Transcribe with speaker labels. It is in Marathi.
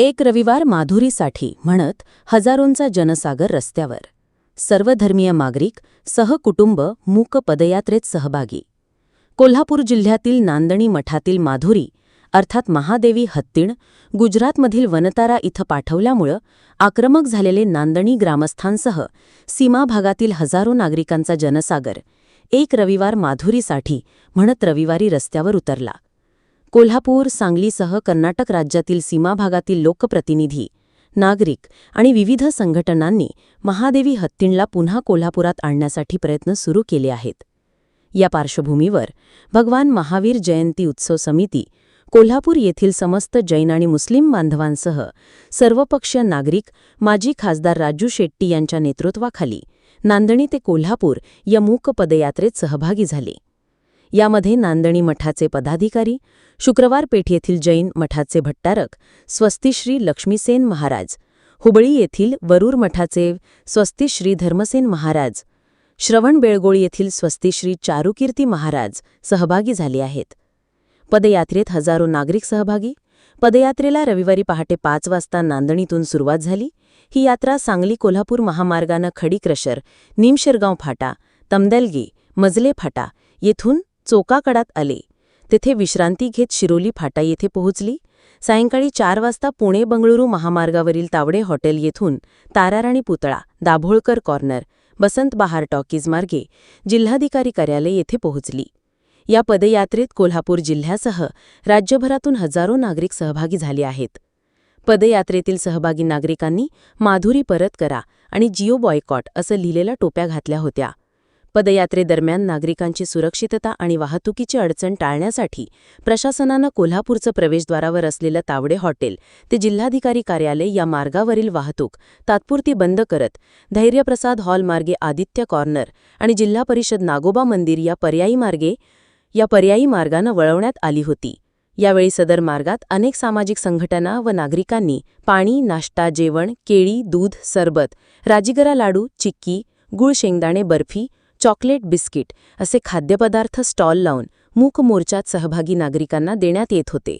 Speaker 1: एक रविवार माधुरीसाठी म्हणत हजारोंचा जनसागर रस्त्यावर. सर्वधर्मीय नागरिक सहकुटुंब मूक पदयात्रेत सहभागी. कोल्हापूर जिल्ह्यातील नांदणी मठातील माधुरी अर्थात महादेवी हत्तीण गुजरातमधील वनतारा इथं पाठवल्यामुळं आक्रमक झालेले नांदणी ग्रामस्थांसह सीमा भागातील हजारो नागरिकांचा जनसागर एक रविवार माधुरीसाठी म्हणत रविवारी रस्त्यावर उतरला. कोल्हापूर सांगलीसह कर्नाटक राज्यातील सीमाभागातील लोकप्रतिनिधी नागरिक आणि विविध संघटनांनी महादेवी हत्तींला पुन्हा कोल्हापुरात आणण्यासाठी प्रयत्न सुरू केले आहेत. या पार्श्वभूमीवर भगवान महावीर जयंती उत्सव समिती कोल्हापूर येथील समस्त जैन आणि मुस्लिम बांधवांसह सर्वपक्षीय नागरिक माजी खासदार राजू शेट्टी यांच्या नेतृत्वाखाली नांदणी ते कोल्हापूर या मूक पदयात्रेत सहभागी झाले. यामध्ये नांदणी मठाचे पदाधिकारी शुक्रवार पेठ येथील जैन मठाचे भट्टारक स्वस्तिश्री लक्ष्मीसेन महाराज हुबळी येथील वरूर मठाचे स्वस्तिश्री धर्मसेन महाराज श्रवण बेळगोळी येथील स्वस्तिश्री चारुकीर्ती महाराज सहभागी झाले आहेत. पदयात्रेत हजारो नागरिक सहभागी. पदयात्रेला रविवारी पहाटे पाच वाजता नांदणीतून सुरुवात झाली. ही यात्रा सांगली कोल्हापूर महामार्गानं खडी क्रशर निमशिरगाव फाटा तमदलगी मजले फाटा येथून चोकाकडात आले. तेथे विश्रांती घेत शिरोली फाटा येथे पोहोचली. सायंकाळी चार वाजता पुणे बंगळुरू महामार्गावरील तावडे हॉटेल येथून ताराराणी पुतळा दाभोळकर कॉर्नर बसंत बहार टॉकीज मार्गे जिल्हाधिकारी कार्यालय येथे पोहोचली. या पदयात्रेत कोल्हापूर जिल्ह्यासह राज्यभरातून हजारो नागरिक सहभागी झाले आहेत. पदयात्रेतील सहभागी नागरिकांनी माधुरी परत करा आणि जिओ बॉयकॉट असं लिहिलेल्या टोप्या घातल्या होत्या. पदयात्रेदरम्यान नागरिकांची सुरक्षितता आणि वाहतुकीची अडचण टाळण्यासाठी प्रशासनानं कोल्हापूरचं प्रवेशद्वारावर असलेलं तावडे हॉटेल ते जिल्हाधिकारी कार्यालय या मार्गावरील वाहतूक तात्पुरती बंद करत धैर्यप्रसाद हॉलमार्गे आदित्य कॉर्नर आणि जिल्हा परिषद नागोबा मंदिर या पर्यायी मार्गे या पर्यायी मार्गानं वळवण्यात आली होती. यावेळी सदर मार्गात अनेक सामाजिक संघटना व नागरिकांनी पाणी नाश्ता जेवण केळी दूध सरबत राजीगरा लाडू चिक्की गुळ शेंगदाणे बर्फी चॉकलेट बिस्किट असे खाद्यपदार्थ स्टॉल लावून मूक मोर्चात सहभागी नागरिकांना देण्यात येत होते.